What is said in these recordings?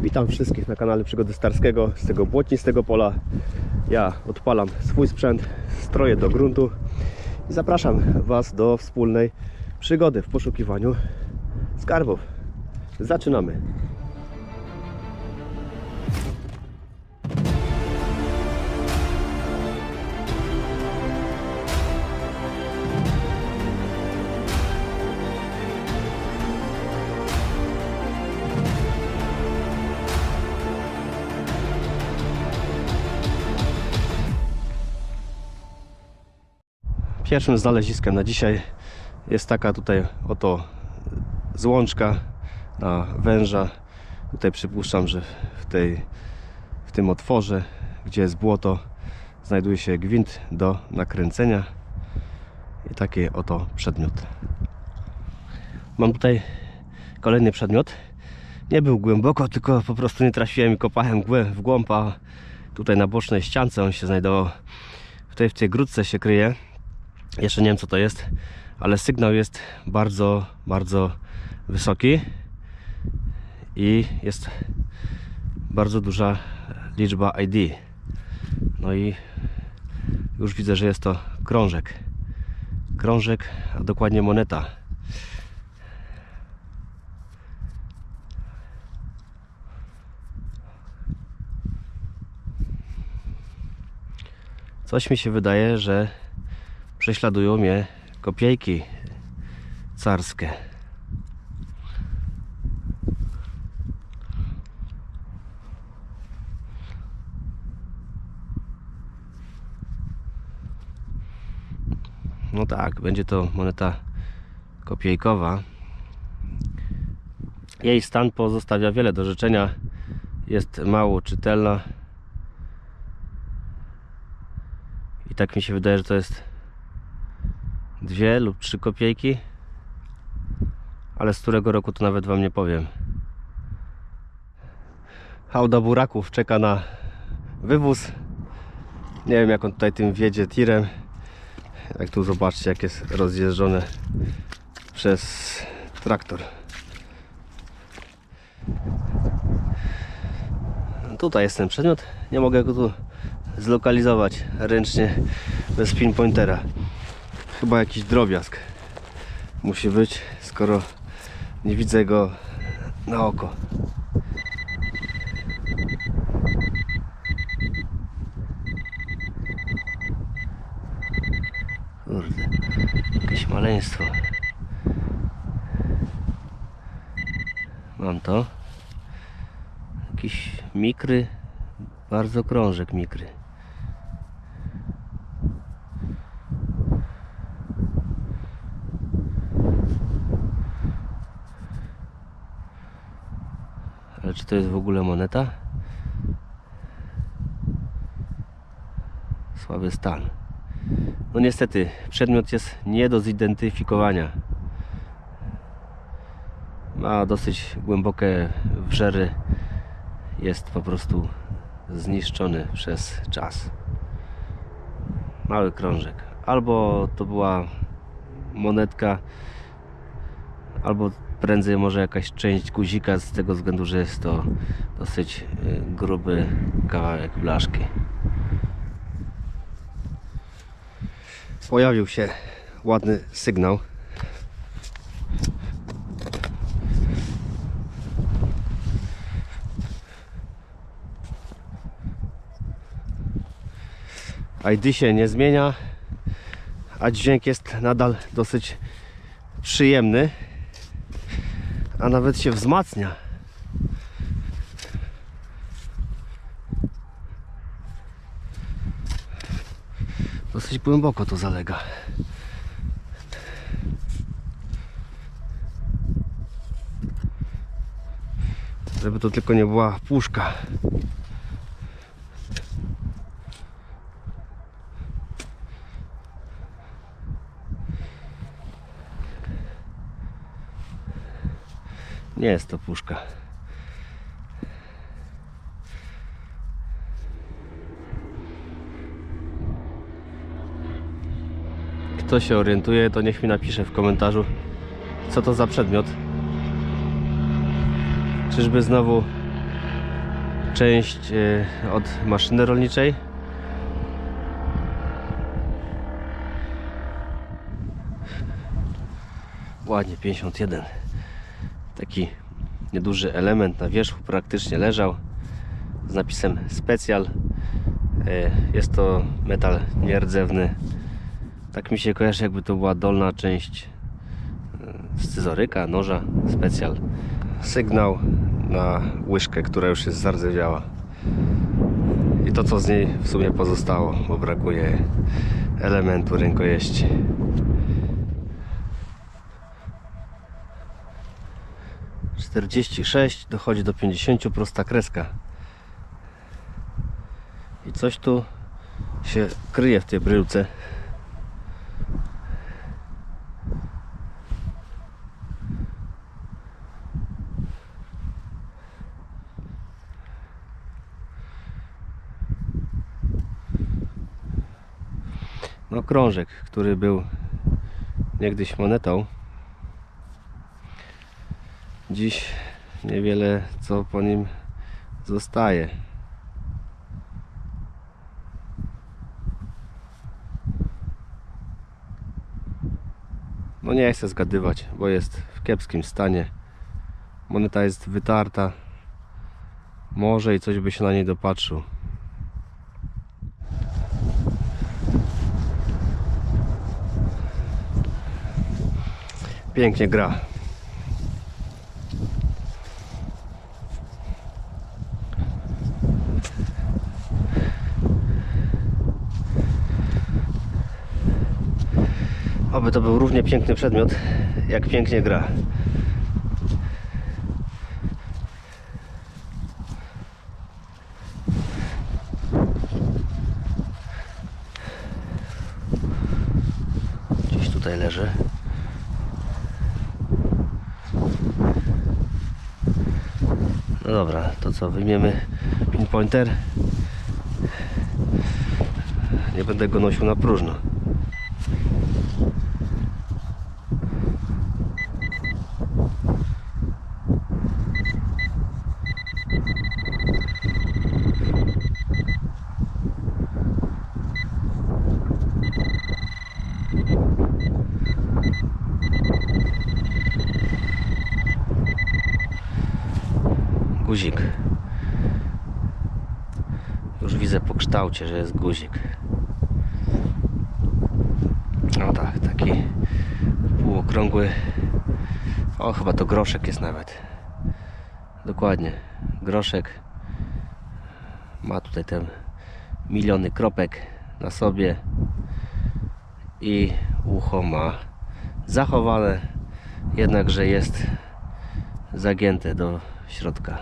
Witam wszystkich na kanale Przygody Starskiego z tego błotnistego pola. Ja odpalam swój sprzęt, stroję do gruntu i zapraszam Was do wspólnej przygody w poszukiwaniu skarbów. Zaczynamy. Pierwszym znaleziskiem na dzisiaj jest taka tutaj oto złączka na węża. Tutaj przypuszczam, że w, tej, w tym otworze, gdzie jest błoto, znajduje się gwint do nakręcenia i taki oto przedmiot. Mam tutaj kolejny przedmiot. Nie był głęboko, tylko po prostu nie trafiłem i kopałem w głąb, a tutaj na bocznej ściance on się znajdował. Tutaj w tej grudce się kryje. Jeszcze nie wiem co to jest, ale sygnał jest bardzo, bardzo wysoki i jest bardzo duża liczba ID. No i już widzę, że jest to krążek. Krążek, a dokładnie moneta. Coś mi się wydaje, że prześladują mnie kopiejki carskie. No tak, będzie to moneta kopiejkowa. Jej stan pozostawia wiele do życzenia. Jest mało czytelna. I tak mi się wydaje, że to jest dwie lub trzy kopiejki. Ale z którego roku to nawet wam nie powiem. Hałda buraków czeka na wywóz. Nie wiem jak on tutaj tym wiedzie tirem. Jak tu zobaczcie jak jest rozjeżdżone przez traktor. Tutaj jest ten przedmiot. Nie mogę go tu zlokalizować ręcznie bez pinpointera. Chyba jakiś drobiazg musi być, skoro nie widzę go na oko. Kurde, jakieś maleństwo. Mam to. Jakiś mikry, bardzo krążek mikry. Ale czy to jest w ogóle moneta? Słaby stan. No niestety, przedmiot jest nie do zidentyfikowania. Ma dosyć głębokie wrzery. Jest po prostu zniszczony przez czas. Mały krążek. Albo to była monetka, albo prędzej może jakaś część guzika z tego względu, że jest to dosyć y, gruby kawałek blaszki. Pojawił się ładny sygnał. ID się nie zmienia, a dźwięk jest nadal dosyć przyjemny a nawet się wzmacnia. Dosyć głęboko to zalega. Żeby to tylko nie była puszka. Nie jest to puszka. Kto się orientuje, to niech mi napisze w komentarzu, co to za przedmiot. Czyżby znowu część e, od maszyny rolniczej. Ładnie, 51. Taki nieduży element na wierzchu praktycznie leżał z napisem specjal. E, Jest to metal nierdzewny. Tak mi się kojarzy, jakby to była dolna część e, scyzoryka, noża, specjal. Sygnał na łyżkę, która już jest zardzewiała. I to, co z niej w sumie pozostało, bo brakuje elementu rękojeści. Czterdzieści sześć dochodzi do 50 prosta kreska. I coś tu się kryje w tej bryłce. No krążek, który był niegdyś monetą. Dziś niewiele co po nim zostaje. No nie chcę zgadywać, bo jest w kiepskim stanie. Moneta jest wytarta. Może i coś by się na niej dopatrzył. Pięknie gra. Oby to był równie piękny przedmiot, jak pięknie gra. Gdzieś tutaj leży. No dobra, to co, wyjmiemy pinpointer. Nie będę go nosił na próżno. Guzik. Już widzę po kształcie, że jest guzik. No tak, taki półokrągły. O, chyba to groszek jest nawet. Dokładnie, groszek. Ma tutaj te miliony kropek na sobie i ucho ma zachowane, jednakże jest zagięte do środka.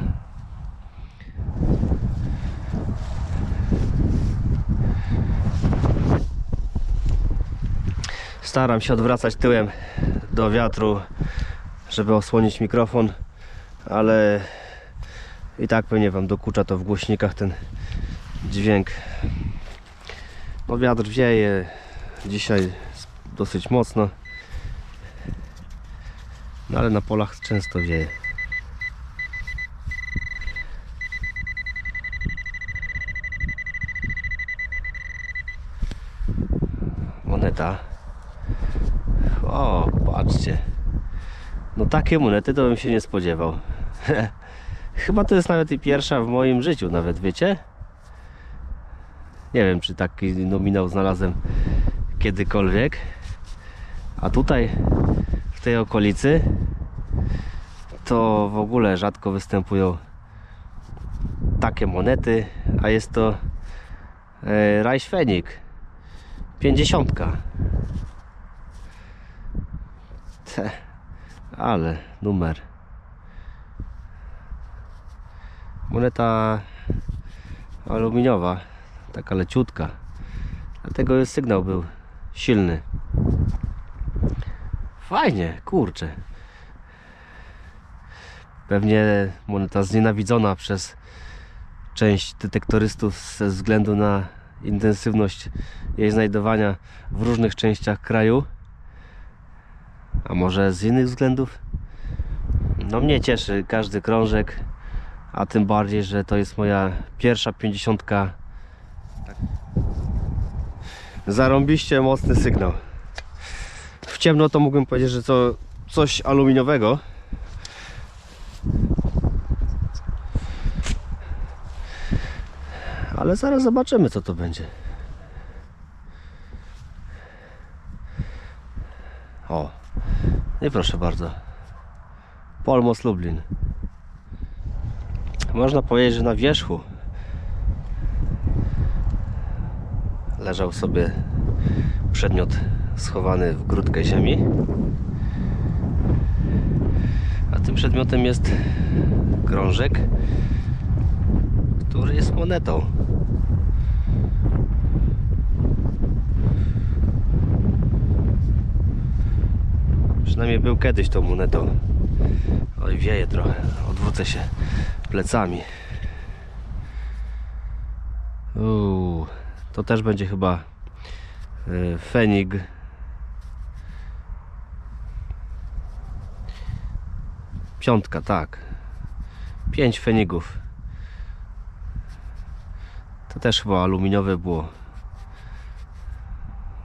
Staram się odwracać tyłem do wiatru, żeby osłonić mikrofon, ale i tak pewnie Wam dokucza to w głośnikach ten dźwięk. No wiatr wieje dzisiaj dosyć mocno, no ale na polach często wieje. Moneta. O, patrzcie. No takie monety to bym się nie spodziewał. Chyba to jest nawet i pierwsza w moim życiu, nawet wiecie? Nie wiem, czy taki nominał znalazłem kiedykolwiek. A tutaj, w tej okolicy, to w ogóle rzadko występują takie monety, a jest to e. Pięćdziesiątka. Te, ale numer. Moneta aluminiowa, taka leciutka. Dlatego sygnał był silny. Fajnie, kurczę. Pewnie moneta znienawidzona przez część detektorystów ze względu na intensywność jej znajdowania w różnych częściach kraju. A może z innych względów? No mnie cieszy każdy krążek, A tym bardziej, że to jest moja pierwsza pięćdziesiątka. Zarąbiście mocny sygnał. W ciemno to mógłbym powiedzieć, że to coś aluminiowego. Ale zaraz zobaczymy co to będzie. O, i proszę bardzo. Polmos Lublin. Można powiedzieć, że na wierzchu leżał sobie przedmiot schowany w grudkę ziemi. A tym przedmiotem jest krążek, który jest monetą. Przynajmniej był kiedyś tą monetą. Oj, wieje trochę. Odwrócę się plecami. Uuu, to też będzie chyba y, fenig. Piątka, tak. Pięć fenigów. To też chyba aluminiowe było.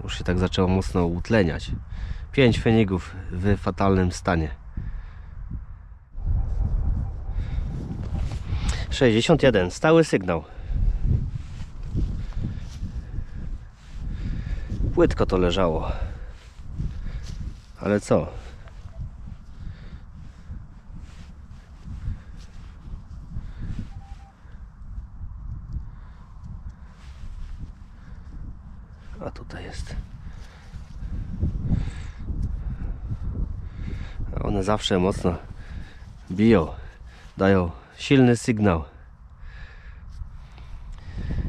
Już się tak zaczęło mocno utleniać. Pięć fenigów w fatalnym stanie. 61. Stały sygnał. Płytko to leżało. Ale co? A tutaj jest. A One zawsze mocno biją, dają silny sygnał.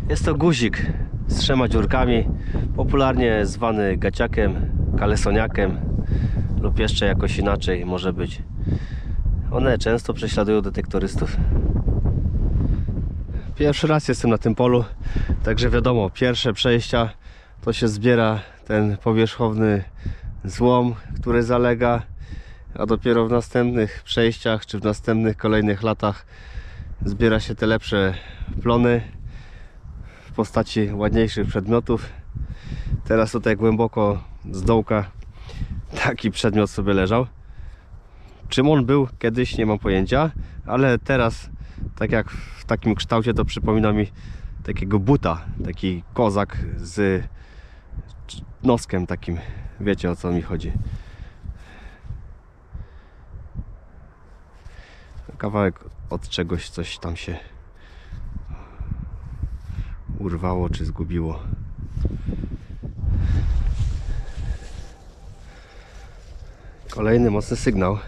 Jest to guzik z trzema dziurkami, popularnie zwany gaciakiem, kalesoniakiem lub jeszcze jakoś inaczej może być. One często prześladują detektorystów. Pierwszy raz jestem na tym polu, także wiadomo, pierwsze przejścia to się zbiera ten powierzchowny złom, który zalega, a dopiero w następnych przejściach czy w następnych kolejnych latach zbiera się te lepsze plony w postaci ładniejszych przedmiotów. Teraz tutaj głęboko z dołka taki przedmiot sobie leżał. Czym on był kiedyś nie mam pojęcia, ale teraz tak jak w takim kształcie to przypomina mi takiego buta, taki kozak z noskiem takim. Wiecie o co mi chodzi. Kawałek od czegoś coś tam się urwało czy zgubiło. Kolejny mocny sygnał.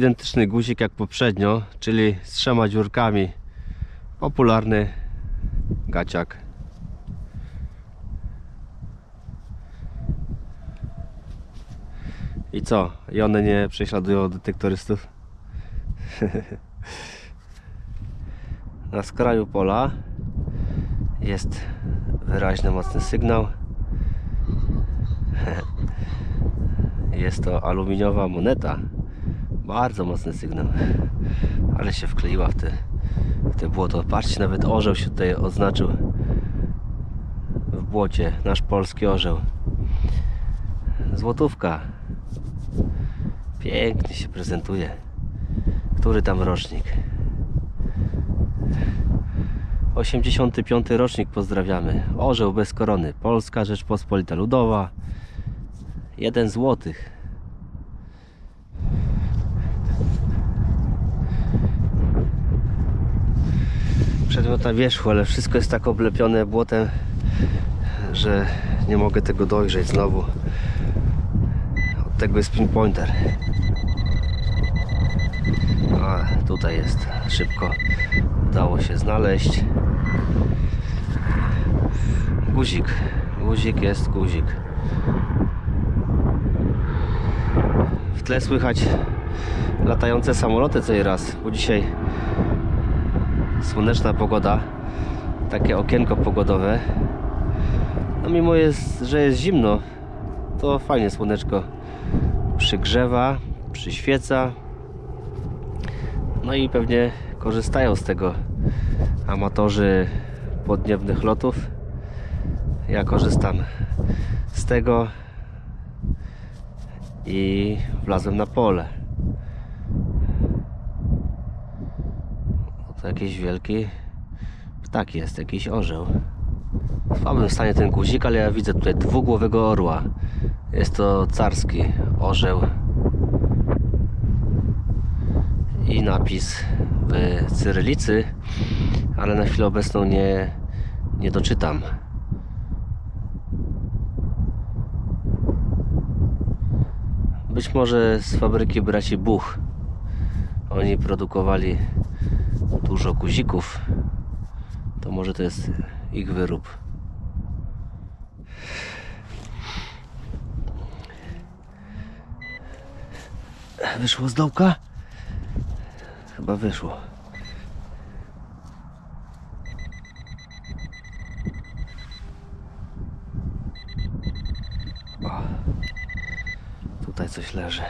Identyczny guzik jak poprzednio, czyli z trzema dziurkami. Popularny gaciak. I co? I one nie prześladują detektorystów? Na skraju pola jest wyraźny mocny sygnał. Jest to aluminiowa moneta. Bardzo mocny sygnał. Ale się wkleiła w te, w te błoto. Patrzcie, nawet orzeł się tutaj oznaczył w błocie. Nasz polski orzeł. Złotówka. Pięknie się prezentuje. Który tam rocznik? 85 rocznik pozdrawiamy. Orzeł bez korony. Polska Rzeczpospolita Ludowa. Jeden złotych. Przedmiot na wierzchu, ale wszystko jest tak oblepione błotem, że nie mogę tego dojrzeć znowu. Od tego jest pinpointer. A tutaj jest. Szybko udało się znaleźć. Guzik. Guzik jest guzik. W tle słychać latające samoloty co raz, bo dzisiaj słoneczna pogoda, takie okienko pogodowe. No mimo jest, że jest zimno, to fajnie słoneczko przygrzewa, przyświeca. No i pewnie korzystają z tego amatorzy podniebnych lotów. Ja korzystam z tego i wlazłem na pole. To jakiś wielki ptak jest, jakiś orzeł. W stanie ten guzik, ale ja widzę tutaj dwugłowego orła. Jest to carski orzeł. I napis w cyrylicy, ale na chwilę obecną nie, nie doczytam. Być może z fabryki braci Buch. Oni produkowali dużo guzików. To może to jest ich wyrób. Wyszło z dołka? Chyba wyszło. O, tutaj coś leży.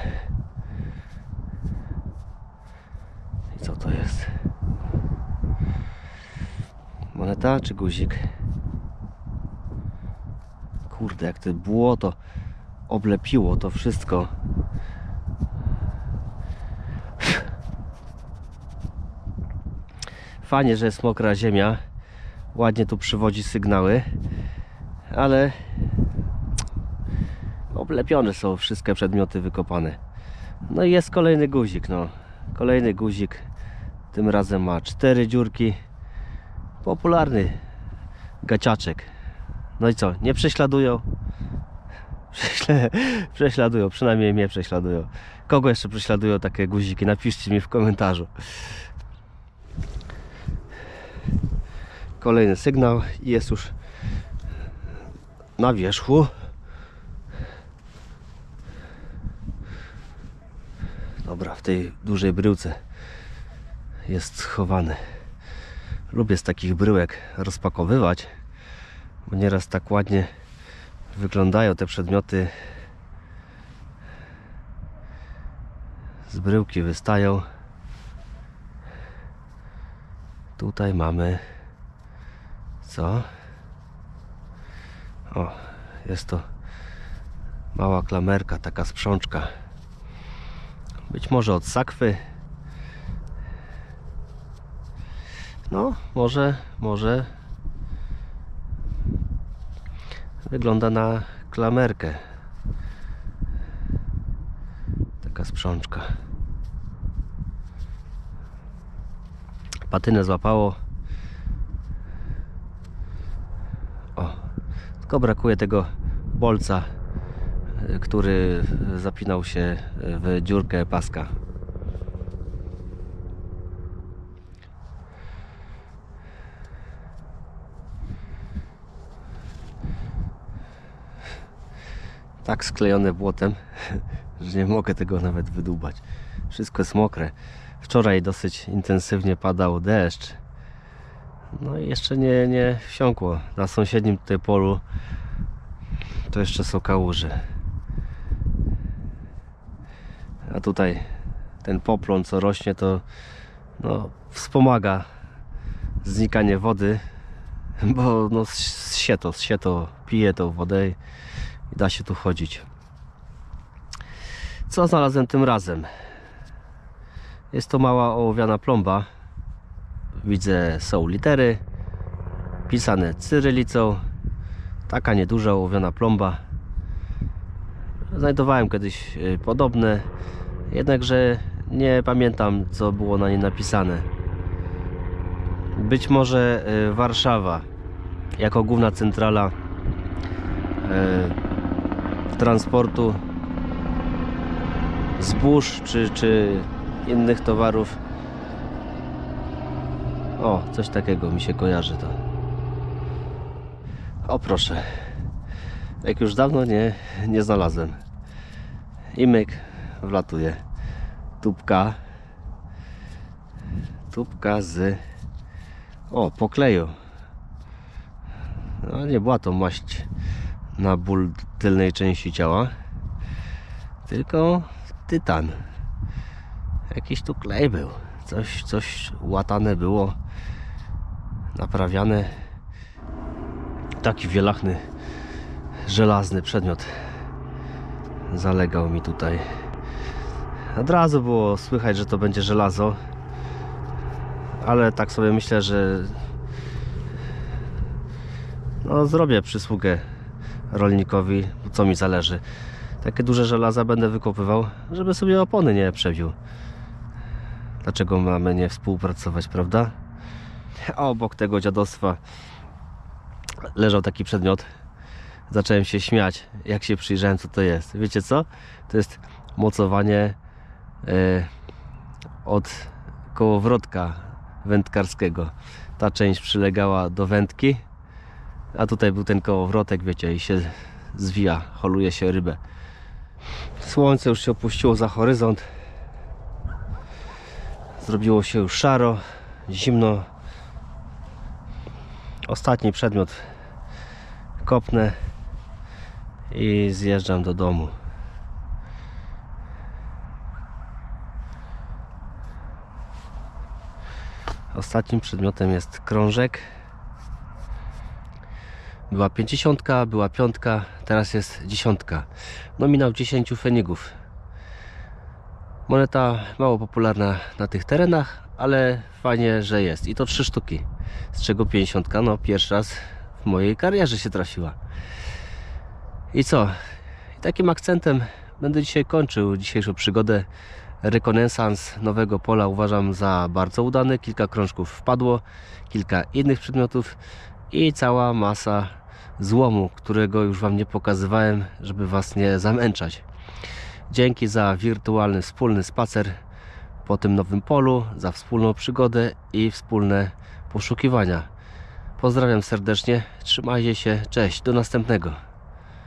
I co to jest? Czy guzik? Kurde, jak to błoto oblepiło to wszystko. Fajnie, że jest mokra ziemia. Ładnie tu przywodzi sygnały, ale oblepione są wszystkie przedmioty wykopane. No i jest kolejny guzik, no. Kolejny guzik. Tym razem ma cztery dziurki. Popularny gaciaczek. No i co? Nie prześladują? Prześle... Prześladują, przynajmniej mnie prześladują. Kogo jeszcze prześladują takie guziki? Napiszcie mi w komentarzu. Kolejny sygnał jest już na wierzchu. Dobra, w tej dużej bryłce jest schowany. Lubię z takich bryłek rozpakowywać, bo nieraz tak ładnie wyglądają te przedmioty. Z bryłki wystają. Tutaj mamy co? O, jest to mała klamerka, taka sprzączka. Być może od sakwy. No, może, może wygląda na klamerkę. Taka sprzączka. Patynę złapało. O, tylko brakuje tego bolca, który zapinał się w dziurkę paska. Tak sklejone błotem, że nie mogę tego nawet wydubać. Wszystko jest mokre. Wczoraj dosyć intensywnie padał deszcz. No i jeszcze nie, nie wsiąkło. Na sąsiednim tutaj polu to jeszcze są kałuże. A tutaj ten poplon co rośnie to no, wspomaga znikanie wody, bo no, zsie to, zsie to, pije tą wodę i i da się tu chodzić. Co znalazłem tym razem? Jest to mała ołowiana plomba. Widzę, są litery pisane cyrylicą. Taka nieduża ołowiana plomba. Znajdowałem kiedyś y, podobne, jednakże nie pamiętam, co było na niej napisane. Być może y, Warszawa jako główna centrala transportu zbóż czy, czy innych towarów. O, coś takiego mi się kojarzy to. O proszę. Jak już dawno nie, nie znalazłem. I myk wlatuje. Tubka. Tubka z o, pokleju. No nie była to maść na ból tylnej części ciała, tylko tytan. Jakiś tu klej był. Coś, coś łatane było, naprawiane. Taki wielachny, żelazny przedmiot zalegał mi tutaj. Od razu było słychać, że to będzie żelazo ale tak sobie myślę, że no, zrobię przysługę rolnikowi, co mi zależy. Takie duże żelaza będę wykopywał, żeby sobie opony nie przewił. Dlaczego mamy nie współpracować, prawda? A obok tego dziadostwa leżał taki przedmiot. Zacząłem się śmiać, jak się przyjrzałem, co to jest. Wiecie co? To jest mocowanie yy, od kołowrotka wędkarskiego. Ta część przylegała do wędki, a tutaj był ten kołowrotek, wiecie, i się zwija, holuje się rybę. Słońce już się opuściło za horyzont. Zrobiło się już szaro, zimno. Ostatni przedmiot kopnę i zjeżdżam do domu. Ostatnim przedmiotem jest krążek. Była pięćdziesiątka, była piątka, teraz jest dziesiątka. Nominał 10 fenigów. Moneta mało popularna na tych terenach, ale fajnie, że jest. I to trzy sztuki, z czego 50 no pierwszy raz w mojej karierze się trafiła. I co? I takim akcentem będę dzisiaj kończył dzisiejszą przygodę rekonesans nowego pola uważam za bardzo udany. Kilka krążków wpadło, kilka innych przedmiotów i cała masa złomu, którego już Wam nie pokazywałem, żeby Was nie zamęczać. Dzięki za wirtualny wspólny spacer po tym nowym polu, za wspólną przygodę i wspólne poszukiwania. Pozdrawiam serdecznie, trzymajcie się, cześć, do następnego.